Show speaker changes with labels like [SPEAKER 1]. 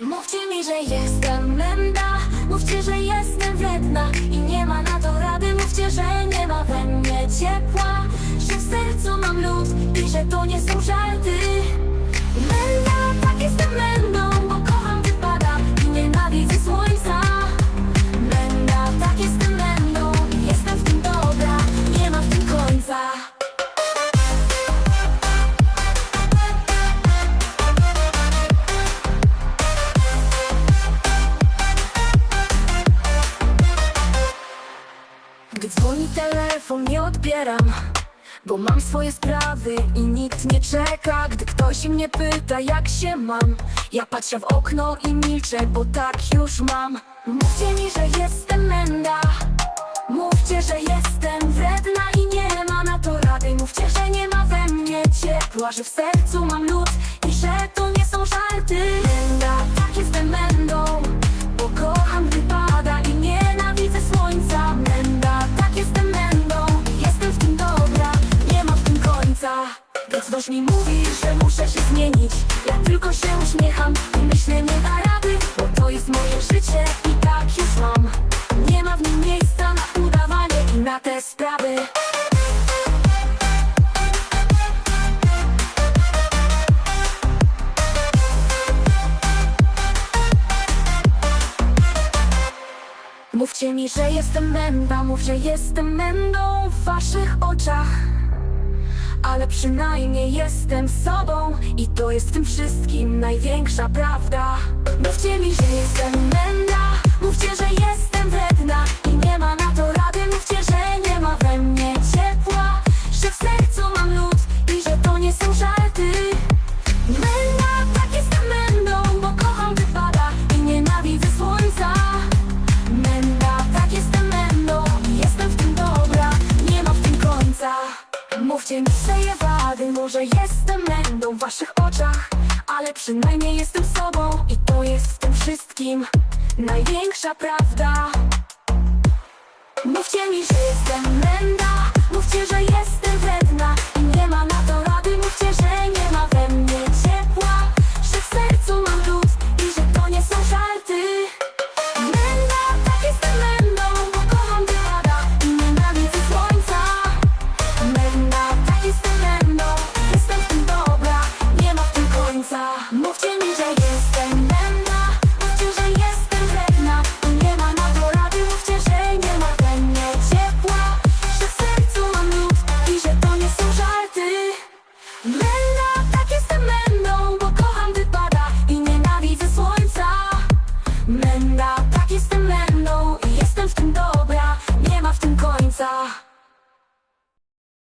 [SPEAKER 1] Mówcie mi, że jestem menda. Mówcie, że jestem wredna I nie ma na to rady. Mówcie, że nie ma we mnie ciepła Że w sercu mam lód I że to nie są żarty Gdy dzwoni telefon nie odbieram Bo mam swoje sprawy i nikt nie czeka. Gdy ktoś mnie pyta jak się mam Ja patrzę w okno i milczę, bo tak już mam. Mówcie mi, że jestem menda. Mówcie, że jestem wredna i nie ma na to rady. Mówcie, że nie ma we mnie ciepła Że w sercu mam lód i że to nie są żarty Ktoś mi mówi, że muszę się zmienić. Ja tylko się uśmiecham i myślę nie da rady Bo to jest moje życie i tak już mam. Nie ma w nim miejsca na udawanie i na te sprawy. Mówcie mi, że jestem męda, mów, że jestem mędą w waszych oczach Ale przynajmniej jestem sobą i to jest tym wszystkim największa prawda. Mówcie mi, że jestem wady, może jestem mędą w waszych oczach Ale przynajmniej jestem sobą i to jest w tym wszystkim Największa prawda. Mówcie mi, że jestem męda